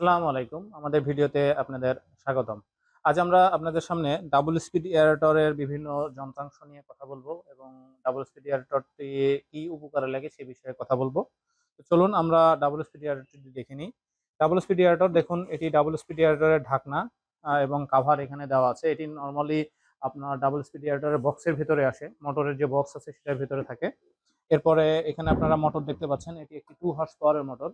আসসালামু আলাইকুম। আমাদের ভিডিওতে আপনাদের স্বাগতম। আজ আমরা আপনাদের সামনে ডাবল স্পিড এয়ারটরের বিভিন্ন যন্ত্রাংশ নিয়ে কথা বলব এবং ডাবল স্পিড এয়ারটরটি কি উপকারে লাগে সে বিষয়ে কথা বলব। তো চলুন আমরা ডাবল স্পিড এয়ারটরটি দেখে নিই। ডাবল স্পিড এয়ারটর দেখুন, এটি ডাবল স্পিড এয়ারটরের ঢাকনা এবং কাভার এখানে দেওয়া আছে। এটি নর্মালি আপনার ডাবল স্পিড এয়ারটরের বক্সের ভিতরে আসে। মোটরের যে বক্স আছে সেটার ভিতরে থাকে। এরপরে এখানে আপনারা মোটর দেখতে পাচ্ছেন, এটি একটি টু হর্স পাওয়ারের মোটর।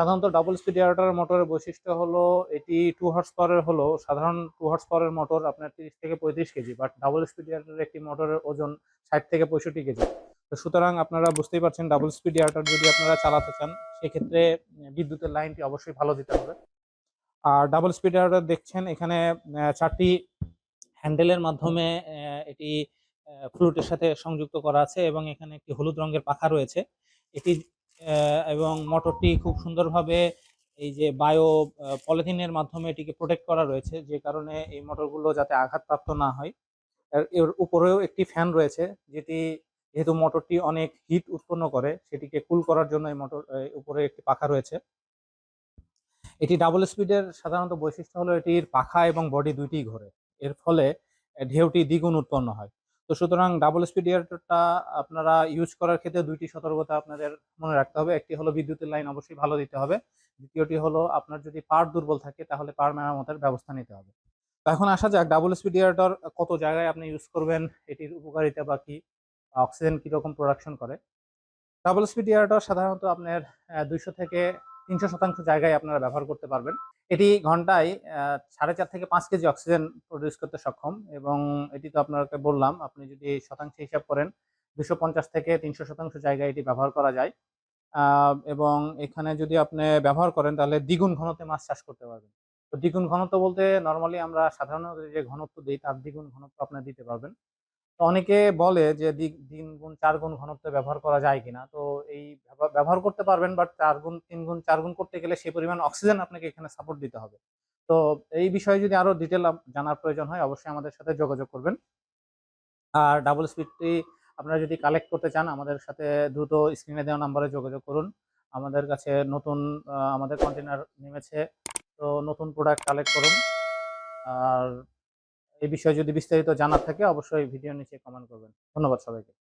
সাধারণত ডাবল স্পিড এয়ারটার মোটরের বৈশিষ্ট্য হলো, এটি টু হর্স পাওয়ারের হলো, সাধারণ টু হর্স পাওয়ারের মোটর আপনার তিরিশ থেকে পঁয়ত্রিশ KG but double speed aerator একটি মোটরের ওজন ষাট থেকে পঁয়ষট্টি কেজি। তো সুতরাং আপনারা বুঝতেই পারছেন ডাবল স্পিড এয়ারটার যদি আপনারা চালাতে চান, সেক্ষেত্রে বিদ্যুতের লাইনটি অবশ্যই ভালো দিতে হবে। আর ডাবল স্পিড এয়ারটার দেখছেন, এখানে চারটি হ্যান্ডেলের মাধ্যমে এটি ফ্লুটের সাথে সংযুক্ত করা আছে এবং এখানে একটি হলুদ রঙের পাখা রয়েছে। এটি এবং মোটরটি খুব সুন্দরভাবে এই যে বায়ো পলিথিনের মাধ্যমে এটিকে প্রোটেক্ট করা রয়েছে, যে কারণে এই মোটরগুলো যাতে আঘাতপ্রাপ্ত না হয়। এর উপরেও একটি ফ্যান রয়েছে, যেটি যেহেতু মোটরটি অনেক হিট উৎপন্ন করে, সেটিকে কুল করার জন্য এই মোটর উপরে একটি পাখা রয়েছে। এটি ডাবল স্পিডের সাধারণত বৈশিষ্ট্য হলো এটির পাখা এবং বডি দুইটি ঘোরে। এর ফলে ঢেউটি দ্বিগুণ উৎপন্ন হয়। তো সুতরাং ডাবল স্পিড এয়ারটা আপনারা ইউজ করার ক্ষেত্রে দুইটি সতর্কতা আপনাদের মনে রাখতে হবে। একটি হলো বিদ্যুতের লাইন অবশ্যই ভালো দিতে হবে। দ্বিতীয়টি হলো আপনার যদি পার দুর্বল থাকে তাহলে পার মেরামতের ব্যবস্থা নিতে হবে। তো এখন আসা যাক ডাবল স্পিড এয়ারটার কত জায়গায় আপনি ইউজ করবেন, এটির উপকারিতা বা কি অক্সিজেন কীরকম প্রোডাকশন করে। ডাবল স্পিড এয়ারটার সাধারণত আপনার দুইশো থেকে তিনশো শতাংশ জায়গায় আপনারা ব্যবহার করতে পারবেন। এটি ঘন্টায় সাড়ে চার থেকে পাঁচ কেজি অক্সিজেন প্রডিউস করতে সক্ষম এবং এটি তো আপনাকে বললাম, আপনি যদি শতাংশে হিসাব করেন, দুশো পঞ্চাশ থেকে তিনশো শতাংশ জায়গায় এটি ব্যবহার করা যায়। এবং এখানে যদি আপনি ব্যবহার করেন, তাহলে দ্বিগুণ ঘনত্বে মাছ চাষ করতে পারবেন। তো দ্বিগুণ ঘনত্ব বলতে নর্মালি আমরা সাধারণত যে ঘনত্ব দিই, তার দ্বিগুণ ঘনত্ব আপনি দিতে পারবেন। তো অনেকে বলে যে তিন গুণ চার গুণ ঘনত্ব ব্যবহার করা যায় কিনা। তো এই ব্যবহার করতে পারবেন বাট চার গুণ, তিন গুণ, চার গুণ করতে গেলে সেই পরিমাণ অক্সিজেন আপনাকে এখানে সাপোর্ট দিতে হবে। তো এই বিষয়ে যদি আরও ডিটেল জানার প্রয়োজন হয়, অবশ্যই আমাদের সাথে যোগাযোগ করবেন। আর ডাবল স্পিডটি আপনারা যদি কালেক্ট করতে চান, আমাদের সাথে দ্রুত স্ক্রিনে দেওয়া নাম্বারে যোগাযোগ করুন। আমাদের কাছে নতুন আমাদের কন্টেনার নেমেছে, তো নতুন প্রোডাক্ট কালেক্ট করুন। আর এই বিষয়ে যদি বিস্তারিত জানার থাকে অবশ্যই ভিডিও নিচে কমেন্ট করবেন। ধন্যবাদ সবাইকে।